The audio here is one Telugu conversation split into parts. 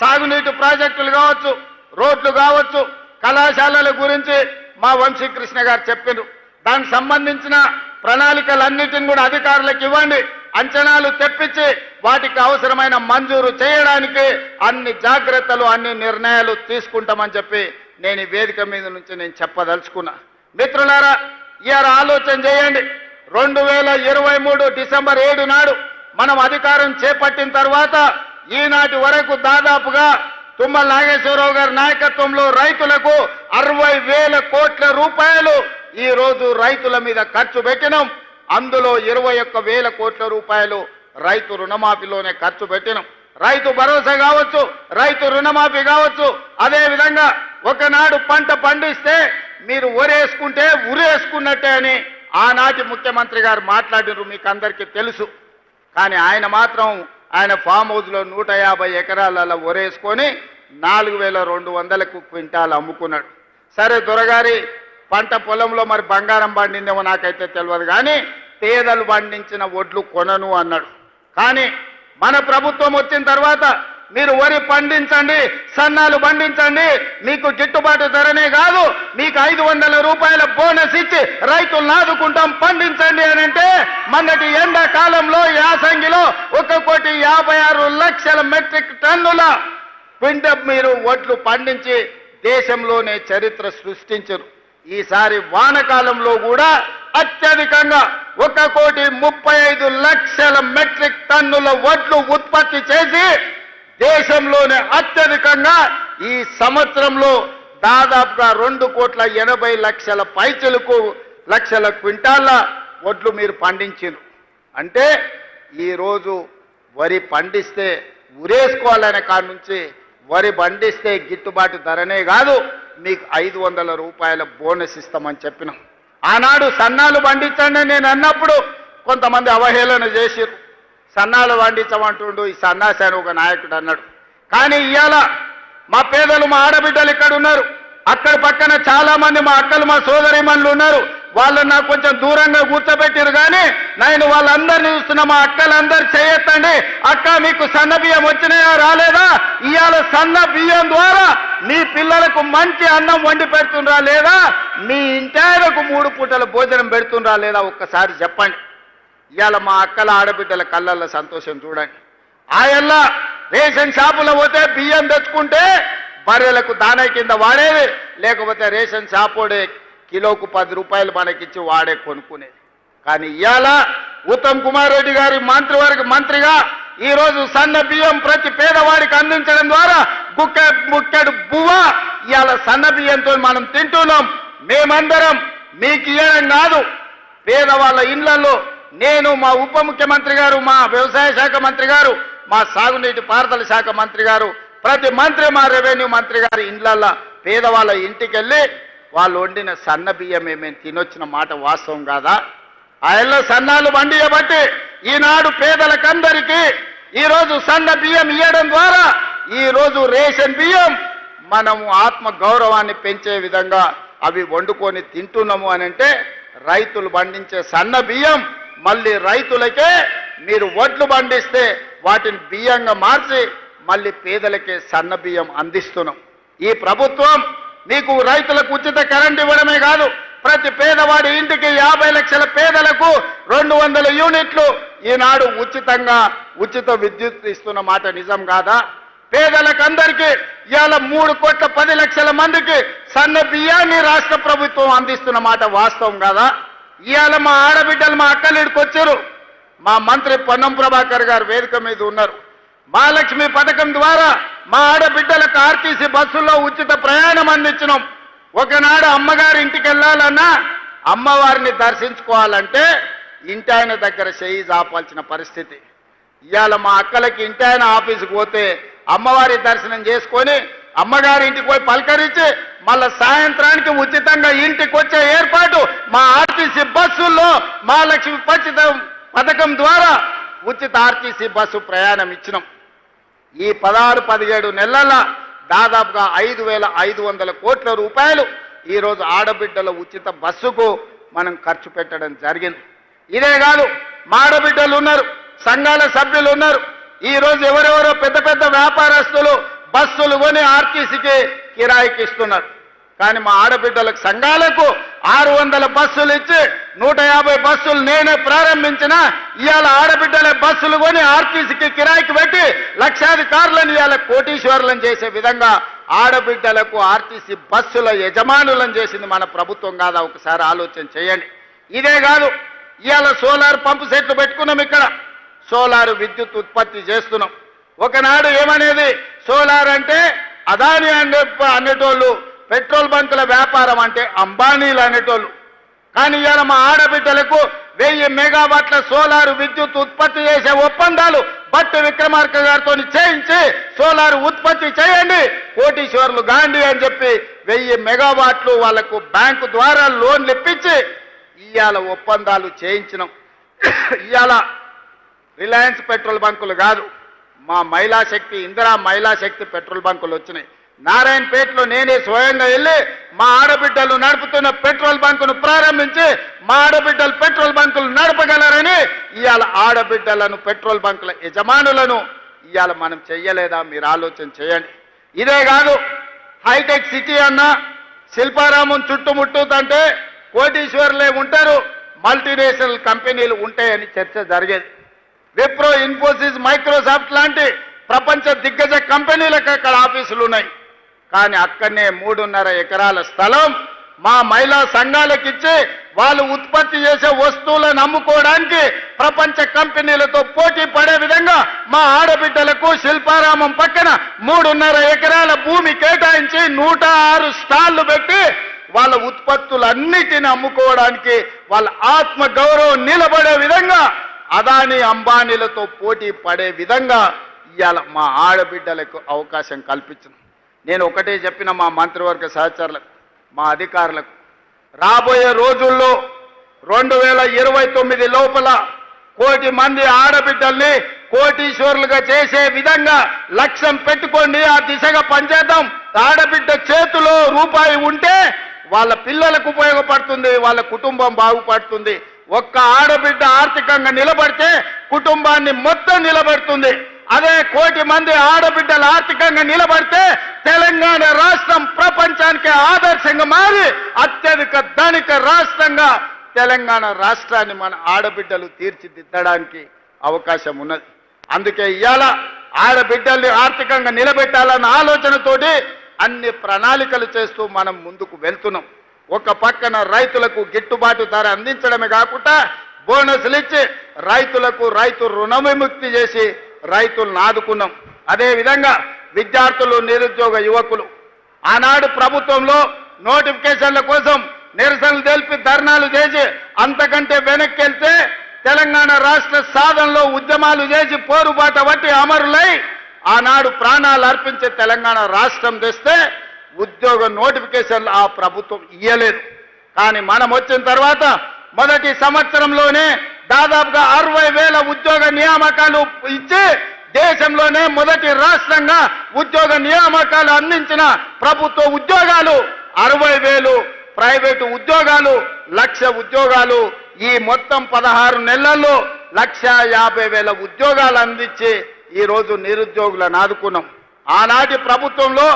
సాగునీటి ప్రాజెక్టులు కావచ్చు రోడ్లు కావచ్చు కళాశాలల గురించి మా వంశీకృష్ణ గారు చెప్పారు దానికి సంబంధించిన ప్రణాళికలన్నిటిని కూడా అధికారులకు ఇవ్వండి. అంచనాలు తెప్పించి వాటికి అవసరమైన మంజూరు చేయడానికి అన్ని జాగ్రత్తలు అన్ని నిర్ణయాలు తీసుకుంటామని చెప్పి నేను ఈ వేదిక మీద నుంచి నేను చెప్పదలుచుకున్నా. మిత్రులారా ఇవాళ ఆలోచన చేయండి. రెండు వేల ఇరవై మూడు డిసెంబర్ ఏడు నాడు మనం అధికారం చేపట్టిన తర్వాత ఈనాటి వరకు దాదాపుగా తుమ్మల నాగేశ్వరరావు గారి నాయకత్వంలో రైతులకు అరవై వేల కోట్ల రూపాయలు ఈ రోజు రైతుల మీద ఖర్చు పెట్టినాం. అందులో ఇరవై ఒక్క వేల కోట్ల రూపాయలు రైతు రుణమాఫీలోనే ఖర్చు పెట్టినాం. రైతు భరోసా కావచ్చు రైతు రుణమాఫీ కావచ్చు. అదే విధంగా ఒకనాడు పంట పండిస్తే మీరు ఒరేసుకుంటే ఉరేసుకున్నట్టే అని ఆనాటి ముఖ్యమంత్రి గారు మాట్లాడినారు మీకు అందరికీ తెలుసు. కానీ ఆయన మాత్రం ఆయన ఫామ్ హౌస్లో నూట యాభై ఎకరాలలో ఒరేసుకొని నాలుగు వేల రెండు వందలకు క్వింటాలు అమ్ముకున్నాడు. సరే దొరగారి పంట పొలంలో మరి బంగారం పండిందేమో నాకైతే తెలియదు కానీ పేదలు పండించిన ఒడ్లు కొనను అన్నాడు. కానీ మన ప్రభుత్వం వచ్చిన తర్వాత మీరు వరి పండించండి సన్నాలు పండించండి మీకు గిట్టుబాటు ధరనే కాదు మీకు ఐదు వందల రూపాయల బోనస్ ఇచ్చి రైతులను ఆదుకుంటాం పండించండి అని అంటే మొన్నటి ఎండాకాలంలో యాసంగిలో ఒక కోటి యాభై ఆరు లక్షల మెట్రిక్ టన్నుల పిండ మీరు ఒడ్లు పండించి దేశంలోనే చరిత్ర సృష్టించరు. ఈసారి వానకాలంలో కూడా అత్యధికంగా ఒక కోటి ముప్పై ఐదు లక్షల మెట్రిక్ టన్నుల వడ్లు ఉత్పత్తి చేసి దేశంలోనే అత్యధికంగా ఈ సంవత్సరంలో దాదాపుగా రెండు కోట్ల ఎనభై లక్షల పైచలకు లక్షల క్వింటాళ్ళ వడ్లు మీరు పండించారు. అంటే ఈరోజు వరి పండిస్తే ఉరేసుకోవాలనే కాడి నుంచి వరి పండిస్తే గిట్టుబాటు ధరనే కాదు మీకు ఐదు వందల రూపాయల బోనస్ ఇస్తామని చెప్పినాం. ఆనాడు సన్నాలు పండించండి నేను అన్నప్పుడు కొంతమంది అవహేళన చేసిరు సన్నాలు పండించమంటుండు ఈ సన్నాసి అని ఒక నాయకుడు అన్నాడు. కానీ ఇవాళ మా పేదలు మా ఆడబిడ్డలు ఇక్కడ ఉన్నారు. అక్కడ పక్కన చాలా మంది మా అక్కలు మా సోదరిమణులు ఉన్నారు. వాళ్ళని నాకు కొంచెం దూరంగా కూర్చోబెట్టారు కానీ నేను వాళ్ళందరినీ చూస్తున్న మా అక్కలందరూ చేయొత్తండి అక్క మీకు సన్న బియ్యం వచ్చినాయా రాలేదా? ఇవాళ సన్న బియ్యం ద్వారా మీ పిల్లలకు మంచి అన్నం వండి పెడుతుండ్రా లేదా? మీ ఇంటాయనకు మూడు పూటల భోజనం పెడుతుండ్రా లేదా? ఒక్కసారి చెప్పండి. ఇవాళ మా అక్కల ఆడబిడ్డల కళ్ళల్లో సంతోషం చూడండి. ఆయల్లా రేషన్ షాపులో పోతే బియ్యం తెచ్చుకుంటే బర్రెలకు దానా కింద వాడేది. లేకపోతే రేషన్ షాపోడే కిలోకు పది రూపాయలు మనకిచ్చి వాడే కొనుక్కునేది. కానీ ఇవాళ ఉత్తమ్ కుమార్ రెడ్డి గారి మంత్రివర్గ మంత్రిగా ఈరోజు సన్న బియ్యం ప్రతి పేదవాడికి అందించడం ద్వారా గుక్క ముక్కడు బువ్వ ఇవాళ సన్న బియ్యంతో మనం తింటున్నాం. మేమందరం మీకు ఇవ్వడం కాదు. పేదవాళ్ళ ఇళ్ళలో నేను మా ఉప ముఖ్యమంత్రి గారు మా వ్యవసాయ శాఖ మంత్రి గారు మా సాగునీటి పారుదల శాఖ మంత్రి గారు ప్రతి మంత్రి మా రెవెన్యూ మంత్రి గారి ఇండ్లల్లో పేదవాళ్ళ ఇంటికి వెళ్ళి వాళ్ళు వండిన సన్న బియ్యం మేము తినొచ్చిన మాట వాస్తవం కాదా? ఆయనలో సన్నాలు వండియబట్టి ఈనాడు పేదలకందరికీ ఈరోజు సన్న బియ్యం ఇవ్వడం ద్వారా ఈరోజు రేషన్ బియ్యం మనము ఆత్మ గౌరవాన్ని పెంచే విధంగా అవి వండుకొని తింటున్నాము అని అంటే రైతులు పండించే సన్న బియ్యం మళ్ళీ రైతులకే మీరు వడ్లు పండిస్తే వాటిని బియ్యంగా మార్చి మళ్ళీ పేదలకే సన్న బియ్యం అందిస్తున్నాం. ఈ ప్రభుత్వం మీకు రైతులకు ఉచిత కరెంట్ ఇవ్వడమే కాదు ప్రతి పేదవాడి ఇంటికి యాభై లక్షల పేదలకు రెండు వందల యూనిట్లు ఈనాడు ఉచితంగా ఉచిత విద్యుత్ ఇస్తున్న మాట నిజం కాదా? పేదలకు అందరికీ ఇవాళ మూడు కోట్ల పది లక్షల మందికి సన్న బియ్యాన్ని రాష్ట్ర ప్రభుత్వం అందిస్తున్న మాట వాస్తవం కాదా? ఇవాళ మా ఆడబిడ్డలు మా అక్కలు వచ్చారు. మా మంత్రి పొన్నం ప్రభాకర్ గారు వేదిక మీద ఉన్నారు. మహాలక్ష్మి పథకం ద్వారా మా ఆడబిడ్డలకు ఆర్టీసీ బస్సుల్లో ఉచిత ప్రయాణం అందించినాం. ఒకనాడు అమ్మగారి ఇంటికి వెళ్ళాలన్నా అమ్మవారిని దర్శించుకోవాలంటే ఇంటి ఆయన దగ్గర చేయి చాపాల్సిన పరిస్థితి. ఇవాళ మా అక్కలకి ఇంటి ఆయన ఆఫీసుకు పోతే అమ్మవారి దర్శనం చేసుకొని అమ్మగారి ఇంటికి పోయి పలకరించి మళ్ళా సాయంత్రానికి ఉచితంగా ఇంటికి వచ్చే ఏర్పాటు మా ఆర్టీసీ బస్సుల్లో మహాలక్ష్మి పచ్చిత పథకం ద్వారా ఉచిత ఆర్టీసీ బస్సు ప్రయాణం ఇచ్చినాం. ఈ పదహారు పదిహేడు నెలల దాదాపుగా ఐదు వేల ఐదు వందల కోట్ల రూపాయలు ఈరోజు ఆడబిడ్డల ఉచిత బస్సుకు మనం ఖర్చు పెట్టడం జరిగింది. ఇదే కాదు మా ఆడబిడ్డలు ఉన్నారు సంఘాల సభ్యులు ఉన్నారు. ఈరోజు ఎవరెవరో పెద్ద పెద్ద వ్యాపారస్తులు బస్సులు కొని ఆర్టీసీకి కిరాయికి ఇస్తున్నారు. కానీ మా ఆడబిడ్డలకు సంఘాలకు ఆరు వందల బస్సులు ఇచ్చి నూట యాభై బస్సులు నేనే ప్రారంభించిన. ఇవాళ ఆడబిడ్డల బస్సులు కొని ఆర్టీసీకి కిరాయికి పెట్టి లక్షాధికారులను ఇవాళ కోటీశ్వరులను చేసే విధంగా ఆడబిడ్డలకు ఆర్టీసీ బస్సుల యజమానులను చేసింది మన ప్రభుత్వం కాదా? ఒకసారి ఆలోచన చేయండి. ఇదే కాదు ఇవాళ సోలార్ పంపు సెట్లు పెట్టుకున్నాం ఇక్కడ. సోలార్ విద్యుత్ ఉత్పత్తి చేస్తున్నాం. ఒకనాడు ఏమనేది? సోలార్ అంటే అదాని అనే అనేటోళ్ళు పెట్రోల్ బంకుల వ్యాపారం అంటే అంబానీలు అనేటోళ్ళు. కానీ ఇవాళ మా ఆడబిడ్డలకు వెయ్యి మెగావాట్ల సోలార్ విద్యుత్ ఉత్పత్తి చేసే ఒప్పందాలు బట్టి విక్రమార్క గారితో చేయించి సోలార్ ఉత్పత్తి చేయండి. కోటీశ్వర్లు గాంధీ అని చెప్పి వెయ్యి మెగావాట్లు వాళ్ళకు బ్యాంకు ద్వారా లోన్లు ఇప్పించి ఇవాళ ఒప్పందాలు చేయించినాం. ఇవాళ రిలయన్స్ పెట్రోల్ బంకులు కాదు. మా మహిళా శక్తి ఇందిరా మహిళా శక్తి పెట్రోల్ బంకులు వచ్చినాయి. నారాయణపేటలో నేనే స్వయంగా వెళ్ళి మా ఆడబిడ్డలు నడుపుతున్న పెట్రోల్ బంకును ప్రారంభించి మా ఆడబిడ్డలు పెట్రోల్ బంకులు నడపగలరని ఇవాళ ఆడబిడ్డలను పెట్రోల్ బంకుల యజమానులను ఇవాళ మనం చెయ్యలేదా? మీరు ఆలోచన చేయండి. ఇదే కాదు హైటెక్ సిటీ అన్న శిల్పారామం చుట్టుముట్టుతంటే కోటీశ్వరులే ఉంటారు మల్టీనేషనల్ కంపెనీలు ఉంటాయని చర్చ జరిగేది. విప్రో ఇన్ఫోసిస్ మైక్రోసాఫ్ట్ లాంటి ప్రపంచ దిగ్గజ కంపెనీలకు అక్కడ ఆఫీసులు ఉన్నాయి. కానీ అక్కడనే మూడున్నర ఎకరాల స్థలం మా మహిళా సంఘాలకు ఇచ్చి వాళ్ళు ఉత్పత్తి చేసే వస్తువులను అమ్ముకోవడానికి ప్రపంచ కంపెనీలతో పోటీ పడే విధంగా మా ఆడబిడ్డలకు శిల్పారామం పక్కన మూడున్నర ఎకరాల భూమి కేటాయించి నూట ఆరు స్టాళ్ళు పెట్టి వాళ్ళ ఉత్పత్తులన్నిటిని అమ్ముకోవడానికి వాళ్ళ ఆత్మ గౌరవం నిలబడే విధంగా అదాని అంబానీలతో పోటీ పడే విధంగా ఇవాళ మా ఆడబిడ్డలకు అవకాశం కల్పించింది నేను ఒకటే చెప్పిన మా మంత్రివర్గ సహచరులకు మా అధికారులకు రాబోయే రోజుల్లో రెండు వేల ఇరవై తొమ్మిది లోపల కోటి మంది ఆడబిడ్డల్ని కోటీశ్వరులుగా చేసే విధంగా లక్ష్యం పెట్టుకోండి ఆ దిశగా పనిచేద్దాం. ఆడబిడ్డ చేతిలో రూపాయి ఉంటే వాళ్ళ పిల్లలకు ఉపయోగపడుతుంది వాళ్ళ కుటుంబం బాగుపడుతుంది. ఒక్క ఆడబిడ్డ ఆర్థికంగా నిలబడితే కుటుంబాన్ని మొత్తం నిలబెడుతుంది. అదే కోటి మంది ఆడబిడ్డలు ఆర్థికంగా నిలబడితే తెలంగాణ రాష్ట్రం ప్రపంచానికి ఆదర్శంగా మారి అత్యధిక ధనిక రాష్ట్రంగా తెలంగాణ రాష్ట్రాన్ని మన ఆడబిడ్డలు తీర్చిదిద్దడానికి అవకాశం ఉన్నది. అందుకే ఇవాళ ఆడబిడ్డల్ని ఆర్థికంగా నిలబెట్టాలన్న ఆలోచనతోటి అన్ని ప్రణాళికలు చేస్తూ మనం ముందుకు వెళ్తున్నాం. ఒక పక్కన రైతులకు గిట్టుబాటు ధర అందించడమే కాకుండా బోనస్లు ఇచ్చి రైతులకు రైతు రుణ విముక్తి చేసి రైతులను ఆదుకున్నాం. అదేవిధంగా విద్యార్థులు నిరుద్యోగ యువకులు ఆనాడు ప్రభుత్వంలో నోటిఫికేషన్ల కోసం నిరసనలు తెలిపి ధర్నాలు చేసి అంతకంటే వెనక్కి వెళ్తే తెలంగాణ రాష్ట్ర సాధనలో ఉద్యమాలు చేసి పోరుబాట పట్టి అమరులై ఆనాడు ప్రాణాలు అర్పించే తెలంగాణ రాష్ట్రం తెస్తే ఉద్యోగ నోటిఫికేషన్లు ఆ ప్రభుత్వం ఇయ్యలేదు. కానీ మనం వచ్చిన తర్వాత మొదటి సంవత్సరంలోనే దాదాపుగా అరవై వేల ఉద్యోగ నియామకాలు ఇచ్చి దేశంలోనే మొదటి రాష్ట్రంగా ఉద్యోగ నియామకాలు అందించిన ప్రభుత్వ ఉద్యోగాలు అరవై వేలు ప్రైవేటు ఉద్యోగాలు లక్ష ఉద్యోగాలు ఈ మొత్తం పదహారు నెలల్లో లక్ష యాభై వేల ఉద్యోగాలు అందించి ఈరోజు నిరుద్యోగులను ఆదుకున్నాం. ఆనాటి ప్రభుత్వంలో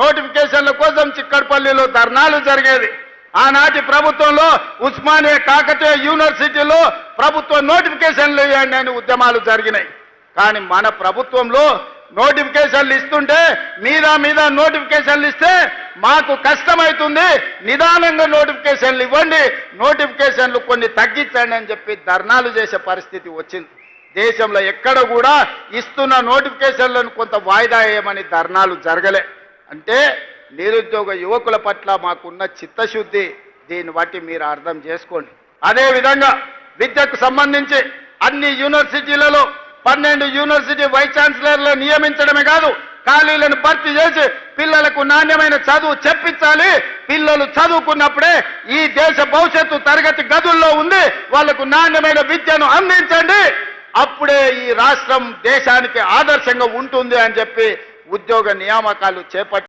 నోటిఫికేషన్ల కోసం చిక్కడపల్లిలో ధర్నాలు జరిగేది. ఆనాటి ప్రభుత్వంలో ఉస్మానియా కాకతీయ యూనివర్సిటీలో ప్రభుత్వ నోటిఫికేషన్లు ఇవ్వండి అని ఉద్యమాలు జరిగినాయి. కానీ మన ప్రభుత్వంలో నోటిఫికేషన్లు ఇస్తుంటే మీద మీద నోటిఫికేషన్లు ఇస్తే మాకు కష్టమవుతుంది నిదానంగా నోటిఫికేషన్లు ఇవ్వండి. నోటిఫికేషన్లు కొన్ని తగ్గించండి అని చెప్పి ధర్నాలు చేసే పరిస్థితి వచ్చింది. దేశంలో ఎక్కడ కూడా ఇస్తున్న నోటిఫికేషన్లను కొంత వాయిదా వేయమని ధర్నాలు జరగలే. అంటే నిరుద్యోగ యువకుల పట్ల మాకున్న చిత్తశుద్ధి దీన్ని బట్టి మీరు అర్థం చేసుకోండి. అదేవిధంగా విద్యకు సంబంధించి అన్ని యూనివర్సిటీలలో పన్నెండు యూనివర్సిటీ వైస్ ఛాన్సలర్లు నియమించడమే కాదు ఖాళీలను భర్తీ చేసి పిల్లలకు నాణ్యమైన చదువు చెప్పించాలి. పిల్లలు చదువుకున్నప్పుడే ఈ దేశ భవిష్యత్తు తరగతి గదుల్లో ఉంది వాళ్ళకు నాణ్యమైన విద్యను అందించండి. అప్పుడే ఈ రాష్ట్రం దేశానికి ఆదర్శంగా ఉంటుంది అని చెప్పి ఉద్యోగ నియామకాలు చేపట్టి